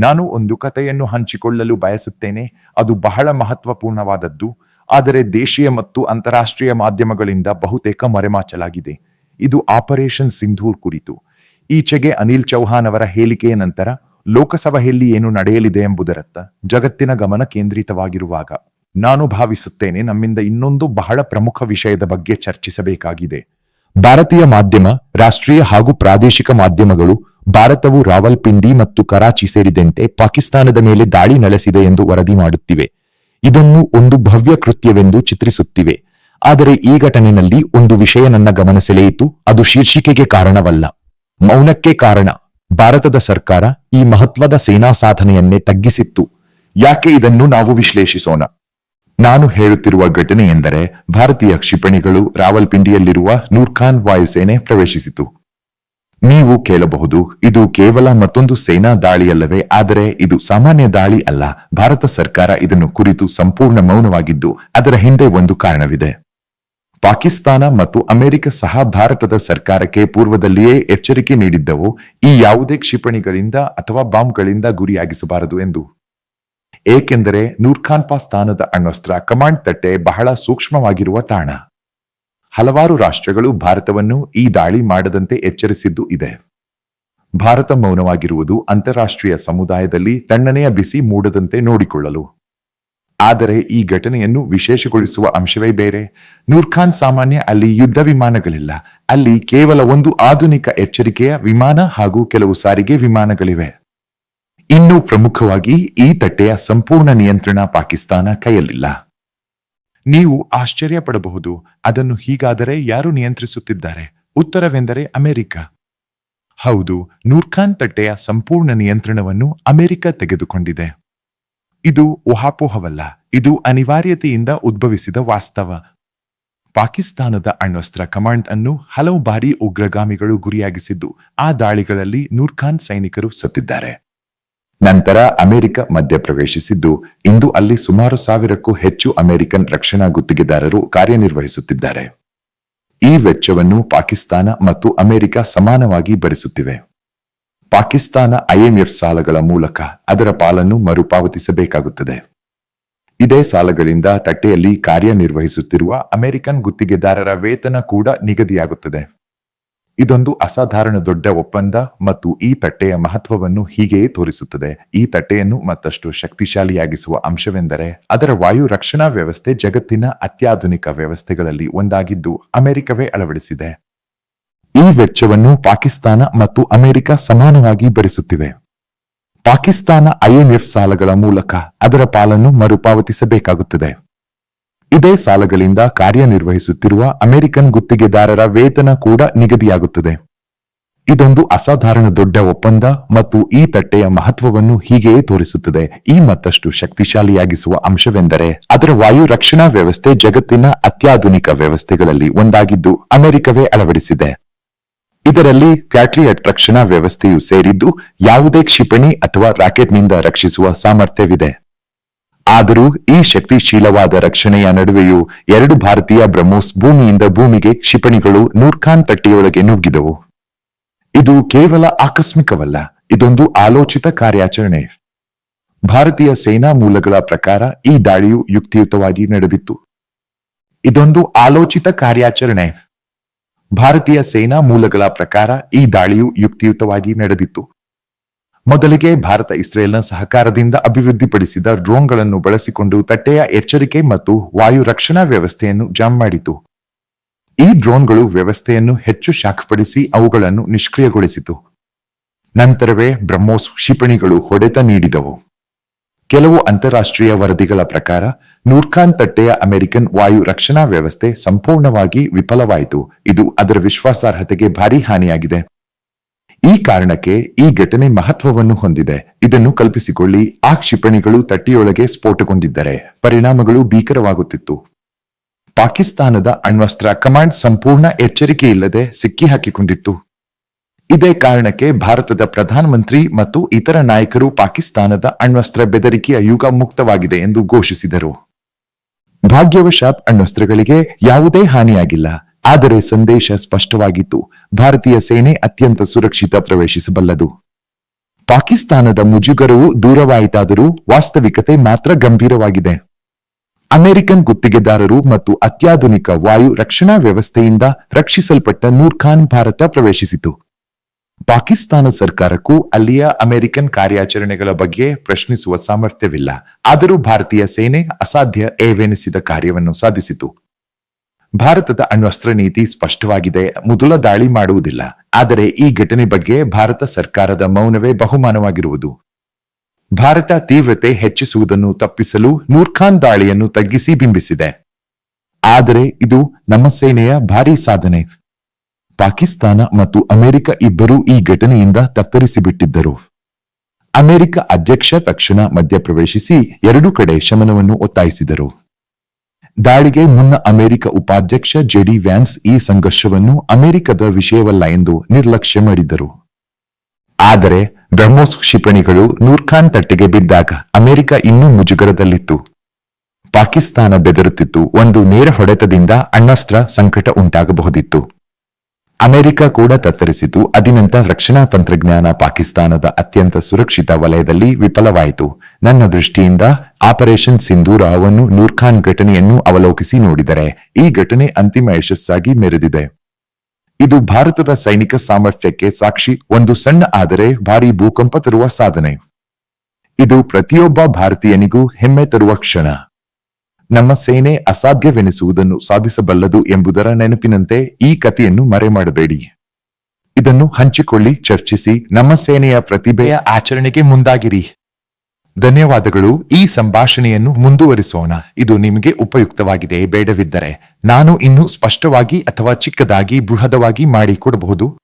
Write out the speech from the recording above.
ನಾನು ಒಂದು ಕಥೆಯನ್ನು ಹಂಚಿಕೊಳ್ಳಲು ಬಯಸುತ್ತೇನೆ. ಅದು ಬಹಳ ಮಹತ್ವಪೂರ್ಣವಾದದ್ದು. ಆದರೆ ದೇಶೀಯ ಮತ್ತು ಅಂತಾರಾಷ್ಟ್ರೀಯ ಮಾಧ್ಯಮಗಳಿಂದ ಬಹುತೇಕ ಮರೆಮಾಚಲಾಗಿದೆ. ಇದು ಆಪರೇಷನ್ ಸಿಂಧೂರ್ ಕುರಿತು. ಈಚೆಗೆ ಅನಿಲ್ ಚೌಹಾನ್ ಅವರ ಹೇಳಿಕೆಯ ನಂತರ ಲೋಕಸಭೆಯಲ್ಲಿ ಏನು ನಡೆಯಲಿದೆ ಎಂಬುದರತ್ತ ಜಗತ್ತಿನ ಗಮನ ಕೇಂದ್ರಿತವಾಗಿರುವಾಗ. ನಾನು ಭಾವಿಸುತ್ತೇನೆ ನಮ್ಮಿಂದ ಇನ್ನೊಂದು ಬಹಳ ಪ್ರಮುಖ ವಿಷಯದ ಬಗ್ಗೆ ಚರ್ಚಿಸಬೇಕಾಗಿದೆ. ಭಾರತೀಯ ಮಾಧ್ಯಮ, ರಾಷ್ಟ್ರೀಯ ಹಾಗೂ ಪ್ರಾದೇಶಿಕ ಮಾಧ್ಯಮಗಳು ಭಾರತವು ರಾವಲ್ಪಿಂಡಿ ಮತ್ತು ಕರಾಚಿ ಸೇರಿದಂತೆ ಪಾಕಿಸ್ತಾನದ ಮೇಲೆ ದಾಳಿ ನಡೆಸಿದೆ ಎಂದು ವರದಿ ಮಾಡುತ್ತಿವೆ. ಇದನ್ನು ಒಂದು ಭವ್ಯ ಕೃತ್ಯವೆಂದು ಚಿತ್ರಿಸುತ್ತಿವೆ. ಆದರೆ ಈ ಘಟನೆಯಲ್ಲಿ ಒಂದು ವಿಷಯ ನನ್ನ ಗಮನ ಸೆಳೆಯಿತು. ಅದು ಶೀರ್ಷಿಕೆಗೆ ಕಾರಣವಲ್ಲ. ಮೌನಕ್ಕೆ ಕಾರಣ. ಭಾರತದ ಸರ್ಕಾರ ಈ ಮಹತ್ವದ ಸೇನಾ ಸಾಧನೆಯನ್ನೇ ತಗ್ಗಿಸಿತ್ತು. ಯಾಕೆ ಇದನ್ನು ನಾವು ವಿಶ್ಲೇಷಿಸೋಣ? ನಾನು ಹೇಳುತ್ತಿರುವ ಘಟನೆ ಎಂದರೆ ಭಾರತೀಯ ಕ್ಷಿಪಣಿಗಳು ರಾವಲ್ಪಿಂಡಿಯಲ್ಲಿರುವ ನೂರ್ಖಾನ್ ವಾಯುಸೇನೆ ಪ್ರವೇಶಿಸಿತು. ನೀವು ಕೇಳಬಹುದು, ಇದು ಕೇವಲ ಮತ್ತೊಂದು ಸೇನಾ ದಾಳಿಯಲ್ಲವೇ, ಆದರೆ ಇದು ಸಾಮಾನ್ಯ ದಾಳಿ ಅಲ್ಲ. ಭಾರತ ಸರ್ಕಾರ ಇದನ್ನು ಕುರಿತು ಸಂಪೂರ್ಣ ಮೌನವಾಗಿದ್ದು, ಅದರ ಹಿಂದೆ ಒಂದು ಕಾರಣವಿದೆ. ಪಾಕಿಸ್ತಾನ ಮತ್ತು ಅಮೆರಿಕ ಸಹ ಭಾರತದ ಸರ್ಕಾರಕ್ಕೆ ಪೂರ್ವದಲ್ಲಿಯೇ ಎಚ್ಚರಿಕೆ ನೀಡಿದ್ದವು, ಈ ಯಾವುದೇ ಕ್ಷಿಪಣಿಗಳಿಂದ ಅಥವಾ ಬಾಂಬ್ಗಳಿಂದ ಗುರಿಯಾಗಿಸಬಾರದು ಎಂದು. ಏಕೆಂದರೆ ನೂರ್ಖಾನ್ಪಾ ಸ್ಥಾನದ ಅಣ್ವಸ್ತ್ರ ಕಮಾಂಡ್ ತಟ್ಟೆ ಬಹಳ ಸೂಕ್ಷ್ಮವಾಗಿರುವ ತಾಣ. ಹಲವಾರು ರಾಷ್ಟ್ರಗಳು ಭಾರತವನ್ನು ಈ ದಾಳಿ ಮಾಡದಂತೆ ಎಚ್ಚರಿಸಿದ್ದು ಇದೆ. ಭಾರತ ಮೌನವಾಗಿರುವುದು ಅಂತಾರಾಷ್ಟ್ರೀಯ ಸಮುದಾಯದಲ್ಲಿ ತಣ್ಣನೆಯ ಬಿಸಿ ಮೂಡದಂತೆ ನೋಡಿಕೊಳ್ಳಲು. ಆದರೆ ಈ ಘಟನೆಯನ್ನು ವಿಶೇಷಗೊಳಿಸುವ ಅಂಶವೇ ಬೇರೆ. ನೂರ್ಖಾನ್ ಸಾಮಾನ್ಯ ಅಲ್ಲಿ ಯುದ್ಧ ವಿಮಾನಗಳಿಲ್ಲ. ಅಲ್ಲಿ ಕೇವಲ ಒಂದು ಆಧುನಿಕ ಎಚ್ಚರಿಕೆಯ ವಿಮಾನ ಹಾಗೂ ಕೆಲವು ಸಾರಿಗೆ ವಿಮಾನಗಳಿವೆ. ಇನ್ನು ಪ್ರಮುಖವಾಗಿ ಈ ತಟ್ಟೆಯ ಸಂಪೂರ್ಣ ನಿಯಂತ್ರಣ ಪಾಕಿಸ್ತಾನ ಕೈಯಲ್ಲಿಲ್ಲ. ನೀವು ಆಶ್ಚರ್ಯ ಪಡಬಹುದು. ಅದನ್ನು ಹೀಗಾದರೆ ಯಾರು ನಿಯಂತ್ರಿಸುತ್ತಿದ್ದಾರೆ? ಉತ್ತರವೆಂದರೆ ಅಮೆರಿಕ. ಹೌದು, ನೂರ್ಖಾನ್ ತಟ್ಟೆಯ ಸಂಪೂರ್ಣ ನಿಯಂತ್ರಣವನ್ನು ಅಮೆರಿಕ ತೆಗೆದುಕೊಂಡಿದೆ. ಇದು ಊಹಾಪೋಹವಲ್ಲ ಇದು ಅನಿವಾರ್ಯತೆಯಿಂದ ಉದ್ಭವಿಸಿದ ವಾಸ್ತವ. ಪಾಕಿಸ್ತಾನದ ಅಣ್ವಸ್ತ್ರ ಕಮಾಂಡ್ ಅನ್ನು ಹಲವು ಬಾರಿ ಉಗ್ರಗಾಮಿಗಳು ಗುರಿಯಾಗಿಸಿದ್ದು, ಆ ದಾಳಿಗಳಲ್ಲಿ ನೂರ್ಖಾನ್ ಸೈನಿಕರು ಸತ್ತಿದ್ದಾರೆ. ನಂತರ ಅಮೆರಿಕ ಮಧ್ಯಪ್ರವೇಶಿಸಿದ್ದು. ಇಂದು ಅಲ್ಲಿ ಸುಮಾರು ಸಾವಿರಕ್ಕೂ ಹೆಚ್ಚು ಅಮೆರಿಕನ್ ರಕ್ಷಣಾ ಗುತ್ತಿಗೆದಾರರು ಕಾರ್ಯನಿರ್ವಹಿಸುತ್ತಿದ್ದಾರೆ. ಈ ವೆಚ್ಚವನ್ನು ಪಾಕಿಸ್ತಾನ ಮತ್ತು ಅಮೆರಿಕ ಸಮಾನವಾಗಿ ಭರಿಸುತ್ತಿವೆ. ಪಾಕಿಸ್ತಾನ ಐಎಂಎಫ್ ಸಾಲಗಳ ಮೂಲಕ ಅದರ ಪಾಲನ್ನು ಮರುಪಾವತಿಸಬೇಕಾಗುತ್ತದೆ. ಇದೇ ಸಾಲಗಳಿಂದ ತಟ್ಟೆಯಲ್ಲಿ ಕಾರ್ಯನಿರ್ವಹಿಸುತ್ತಿರುವ ಅಮೆರಿಕನ್ ಗುತ್ತಿಗೆದಾರರ ವೇತನ ಕೂಡ ನಿಗದಿಯಾಗುತ್ತದೆ. ಇದೊಂದು ಅಸಾಧಾರಣ ದೊಡ್ಡ ಒಪ್ಪಂದ ಮತ್ತು ಈ ತಟ್ಟೆಯ ಮಹತ್ವವನ್ನು ಹೀಗೆಯೇ ತೋರಿಸುತ್ತದೆ. ಈ ತಟ್ಟೆಯನ್ನು ಮತ್ತಷ್ಟು ಶಕ್ತಿಶಾಲಿಯಾಗಿಸುವ ಅಂಶವೆಂದರೆ, ಅದರ ವಾಯು ರಕ್ಷಣಾ ವ್ಯವಸ್ಥೆ ಜಗತ್ತಿನ ಅತ್ಯಾಧುನಿಕ ವ್ಯವಸ್ಥೆಗಳಲ್ಲಿ ಒಂದಾಗಿದ್ದು ಅಮೆರಿಕವೇ ಅಳವಡಿಸಿದೆ. ಈ ವೆಚ್ಚವನ್ನು ಪಾಕಿಸ್ತಾನ ಮತ್ತು ಅಮೆರಿಕ ಸಮಾನವಾಗಿ ಭರಿಸುತ್ತಿವೆ. ಪಾಕಿಸ್ತಾನ ಐಎಂಎಫ್ ಸಾಲಗಳ ಮೂಲಕ ಅದರ ಪಾಲನ್ನು ಮರುಪಾವತಿಸಬೇಕಾಗುತ್ತದೆ. ಇದೇ ಸಾಲಗಳಿಂದ ಕಾರ್ಯನಿರ್ವಹಿಸುತ್ತಿರುವ ಅಮೆರಿಕನ್ ಗುತ್ತಿಗೆದಾರರ ವೇತನ ಕೂಡ ನಿಗದಿಯಾಗುತ್ತದೆ. ಇದೊಂದು ಅಸಾಧಾರಣ ದೊಡ್ಡ ಒಪ್ಪಂದ ಮತ್ತು ಈ ತಟ್ಟೆಯ ಮಹತ್ವವನ್ನು ಹೀಗೆಯೇ ತೋರಿಸುತ್ತದೆ. ಈ ಮತ್ತಷ್ಟು ಶಕ್ತಿಶಾಲಿಯಾಗಿಸುವ ಅಂಶವೆಂದರೆ, ಅದರ ವಾಯು ರಕ್ಷಣಾ ವ್ಯವಸ್ಥೆ ಜಗತ್ತಿನ ಅತ್ಯಾಧುನಿಕ ವ್ಯವಸ್ಥೆಗಳಲ್ಲಿ ಒಂದಾಗಿದ್ದು ಅಮೆರಿಕವೇ ಅಳವಡಿಸಿದೆ. ಇದರಲ್ಲಿ ಪ್ಯಾಟ್ರಿಯಟ್ ರಕ್ಷಣಾ ವ್ಯವಸ್ಥೆಯು ಸೇರಿದ್ದು ಯಾವುದೇ ಕ್ಷಿಪಣಿ ಅಥವಾ ರಾಕೆಟ್ನಿಂದ ರಕ್ಷಿಸುವ ಸಾಮರ್ಥ್ಯವಿದೆ. ಆದರೂ ಈ ಶಕ್ತಿಶೀಲವಾದ ರಕ್ಷಣೆಯ ನಡುವೆಯೂ ಎರಡು ಭಾರತೀಯ ಬ್ರಹ್ಮೋಸ್ ಭೂಮಿಯಿಂದ ಭೂಮಿಗೆ ಕ್ಷಿಪಣಿಗಳು ನೂರ್ಖಾನ್ ತಟ್ಟೆಯೊಳಗೆ ನುಗ್ಗಿದವು. ಇದು ಕೇವಲ ಆಕಸ್ಮಿಕವಲ್ಲ, ಇದೊಂದು ಆಲೋಚಿತ ಕಾರ್ಯಾಚರಣೆ. ಭಾರತೀಯ ಸೇನಾ ಮೂಲಗಳ ಪ್ರಕಾರ ಈ ದಾಳಿಯು ಯುಕ್ತಿಯುತವಾಗಿ ನಡೆದಿತ್ತು. ಇದೊಂದು ಆಲೋಚಿತ ಕಾರ್ಯಾಚರಣೆ. ಭಾರತೀಯ ಸೇನಾ ಮೂಲಗಳ ಪ್ರಕಾರ ಈ ದಾಳಿಯು ಯುಕ್ತಿಯುತವಾಗಿ ನಡೆದಿತ್ತು. ಮೊದಲಿಗೆ ಭಾರತ ಇಸ್ರೇಲ್ನ ಸಹಕಾರದಿಂದ ಅಭಿವೃದ್ಧಿಪಡಿಸಿದ ಡ್ರೋನ್ಗಳನ್ನು ಬಳಸಿಕೊಂಡು ತಟ್ಟೆಯ ಎಚ್ಚರಿಕೆ ಮತ್ತು ವಾಯು ರಕ್ಷಣಾ ವ್ಯವಸ್ಥೆಯನ್ನು ಜಾಮ್ ಮಾಡಿತು. ಈ ಡ್ರೋನ್ಗಳು ವ್ಯವಸ್ಥೆಯನ್ನು ಹೆಚ್ಚು ಶಾಖಪಡಿಸಿ ಅವುಗಳನ್ನು ನಿಷ್ಕ್ರಿಯಗೊಳಿಸಿತು. ನಂತರವೇ ಬ್ರಹ್ಮೋಸ್ ಕ್ಷಿಪಣಿಗಳು ಹೊಡೆತ ನೀಡಿದವು. ಕೆಲವು ಅಂತಾರಾಷ್ಟ್ರೀಯ ವರದಿಗಳ ಪ್ರಕಾರ, ನೂರ್ಖಾನ್ ತಟ್ಟೆಯ ಅಮೆರಿಕನ್ ವಾಯು ರಕ್ಷಣಾ ವ್ಯವಸ್ಥೆ ಸಂಪೂರ್ಣವಾಗಿ ವಿಫಲವಾಯಿತು. ಇದು ಅದರ ವಿಶ್ವಾಸಾರ್ಹತೆಗೆ ಭಾರಿ ಹಾನಿಯಾಗಿದೆ. ಈ ಕಾರಣಕ್ಕೆ ಈ ಘಟನೆ ಮಹತ್ವವನ್ನು ಹೊಂದಿದೆ. ಇದನ್ನು ಕಲ್ಪಿಸಿಕೊಳ್ಳಿ. ಆ ಕ್ಷಿಪಣಿಗಳು ತಟ್ಟಿಯೊಳಗೆ ಸ್ಫೋಟಗೊಂಡಿದ್ದರೆ ಪರಿಣಾಮಗಳು ಭೀಕರವಾಗುತ್ತಿತ್ತು. ಪಾಕಿಸ್ತಾನದ ಅಣ್ವಸ್ತ್ರ ಕಮಾಂಡ್ ಸಂಪೂರ್ಣ ಎಚ್ಚರಿಕೆಯಿಲ್ಲದೆ ಸಿಕ್ಕಿ ಹಾಕಿಕೊಂಡಿತ್ತು ಇದೇ ಕಾರಣಕ್ಕೆ ಭಾರತದ ಪ್ರಧಾನಮಂತ್ರಿ ಮತ್ತು ಇತರ ನಾಯಕರು ಪಾಕಿಸ್ತಾನದ ಅಣ್ವಸ್ತ್ರ ಬೆದರಿಕೆಯ ಯುಗ ಮುಕ್ತವಾಗಿದೆ ಎಂದು ಘೋಷಿಸಿದರು. ಭಾಗ್ಯವಶಾತ್ ಅಣ್ವಸ್ತ್ರಗಳಿಗೆ ಯಾವುದೇ ಹಾನಿಯಾಗಿಲ್ಲ. ಆದರೆ ಸಂದೇಶ ಸ್ಪಷ್ಟವಾಗಿತ್ತು. ಭಾರತೀಯ ಸೇನೆ ಅತ್ಯಂತ ಸುರಕ್ಷಿತ ಪ್ರವೇಶಿಸಬಲ್ಲದು. ಪಾಕಿಸ್ತಾನದ ಮುಜುಗರವು ದೂರವಾಯಿತಾದರೂ ವಾಸ್ತವಿಕತೆ ಮಾತ್ರ ಗಂಭೀರವಾಗಿದೆ. ಅಮೆರಿಕನ್ ಗುತ್ತಿಗೆದಾರರು ಮತ್ತು ಅತ್ಯಾಧುನಿಕ ವಾಯು ರಕ್ಷಣಾ ವ್ಯವಸ್ಥೆಯಿಂದ ರಕ್ಷಿಸಲ್ಪಟ್ಟ ನೂರ್ ಖಾನ್ ಭಾರತ ಪ್ರವೇಶಿಸಿತು. ಪಾಕಿಸ್ತಾನ ಸರ್ಕಾರಕ್ಕೂ ಅಲ್ಲಿಯ ಅಮೆರಿಕನ್ ಕಾರ್ಯಾಚರಣೆಗಳ ಬಗ್ಗೆ ಪ್ರಶ್ನಿಸುವ ಸಾಮರ್ಥ್ಯವಿಲ್ಲ. ಆದರೂ ಭಾರತೀಯ ಸೇನೆ ಅಸಾಧ್ಯ ಏವೆನಿಸಿದ ಕಾರ್ಯವನ್ನು ಸಾಧಿಸಿತು. ಭಾರತದ ಅಣ್ವಸ್ತ್ರ ನೀತಿ ಸ್ಪಷ್ಟವಾಗಿದೆ. ಮೊದಲ ದಾಳಿ ಮಾಡುವುದಿಲ್ಲ. ಆದರೆ ಈ ಘಟನೆ ಬಗ್ಗೆ ಭಾರತ ಸರ್ಕಾರದ ಮೌನವೇ ಬಹುಮಾನವಾಗಿರುವುದು. ಭಾರತ ತೀವ್ರತೆ ಹೆಚ್ಚಿಸುವುದನ್ನು ತಪ್ಪಿಸಲು ನೂರ್ಖಾನ್ ದಾಳಿಯನ್ನು ತಗ್ಗಿಸಿ ಬಿಂಬಿಸಿದೆ. ಆದರೆ ಇದು ನಮ್ಮ ಸೇನೆಯ ಭಾರೀ ಸಾಧನೆ. ಪಾಕಿಸ್ತಾನ ಮತ್ತು ಅಮೆರಿಕ ಇಬ್ಬರೂ ಈ ಘಟನೆಯಿಂದ ತತ್ತರಿಸಿಬಿಟ್ಟಿದ್ದರು. ಅಮೆರಿಕ ಅಧ್ಯಕ್ಷ ತಕ್ಷಣ ಮಧ್ಯಪ್ರವೇಶಿಸಿ ಎರಡೂ ಕಡೆ ಶಮನವನ್ನು ಒತ್ತಾಯಿಸಿದರು. ದಾಳಿಗೆ ಮುನ್ನ ಅಮೆರಿಕ ಉಪಾಧ್ಯಕ್ಷ ಜೆಡಿ ವ್ಯಾನ್ಸ್ ಈ ಸಂಘರ್ಷವನ್ನು ಅಮೆರಿಕದ ವಿಷಯವಲ್ಲ ಎಂದು ನಿರ್ಲಕ್ಷ್ಯ ಮಾಡಿದ್ದರು. ಆದರೆ ಬ್ರಹ್ಮೋಸ್ ಕ್ಷಿಪಣಿಗಳು ನೂರ್ಖಾನ್ ತಟ್ಟೆಗೆ ಬಿದ್ದಾಗ ಅಮೆರಿಕ ಇನ್ನೂ ಮುಜುಗರದಲ್ಲಿತ್ತು. ಪಾಕಿಸ್ತಾನ ಬೆದರುತ್ತಿತ್ತು. ಒಂದು ನೇರ ಹೊಡೆತದಿಂದ ಅಣ್ಣಸ್ತ್ರ ಸಂಕಟ ಉಂಟಾಗಬಹುದಿತ್ತು. ಅಮೆರಿಕ ಕೂಡ ತತ್ತರಿಸಿತು. ಅದಿನಂತ ರಕ್ಷಣಾ ತಂತ್ರಜ್ಞಾನ ಪಾಕಿಸ್ತಾನದ ಅತ್ಯಂತ ಸುರಕ್ಷಿತ ವಲಯದಲ್ಲಿ ವಿಫಲವಾಯಿತು. ನನ್ನ ದೃಷ್ಟಿಯಿಂದ ಆಪರೇಷನ್ ಸಿಂಧೂರ ಅವನ್ನು ನೂರ್ಖಾನ್ ಘಟನೆಯನ್ನು ಅವಲೋಕಿಸಿ ನೋಡಿದರೆ ಈ ಘಟನೆ ಅಂತಿಮ ಯಶಸ್ಸಾಗಿ ಮೆರೆದಿದೆ. ಇದು ಭಾರತದ ಸೈನಿಕ ಸಾಮರ್ಥ್ಯಕ್ಕೆ ಸಾಕ್ಷಿ, ಒಂದು ಸಣ್ಣ ಆದರೆ ಭಾರಿ ಭೂಕಂಪ ತರುವ ಸಾಧನೆ. ಇದು ಪ್ರತಿಯೊಬ್ಬ ಭಾರತೀಯನಿಗೂ ಹೆಮ್ಮೆ ತರುವ ಕ್ಷಣ. ನಮ್ಮ ಸೇನೆ ಅಸಾಧ್ಯವೆನಿಸುವುದನ್ನು ಸಾಧಿಸಬಲ್ಲದು ಎಂಬುದರ ನೆನಪಿನಂತೆ ಈ ಕಥೆಯನ್ನು ಮರೆ ಮಾಡಬೇಡಿ ಇದನ್ನು ಹಂಚಿಕೊಳ್ಳಿ, ಚರ್ಚಿಸಿ, ನಮ್ಮ ಸೇನೆಯ ಪ್ರತಿಭೆಯ ಆಚರಣೆಗೆ ಮುಂದಾಗಿರಿ. ಧನ್ಯವಾದಗಳು. ಈ ಸಂಭಾಷಣೆಯನ್ನು ಮುಂದುವರಿಸೋಣ. ಇದು ನಿಮಗೆ ಉಪಯುಕ್ತವಾಗಿದೆ. ಬೇಡವಿದ್ದರೆ ನಾನು ಇನ್ನೂ ಸ್ಪಷ್ಟವಾಗಿ ಅಥವಾ ಚಿಕ್ಕದಾಗಿ ಬೃಹದವಾಗಿ ಮಾಡಿಕೊಡಬಹುದು.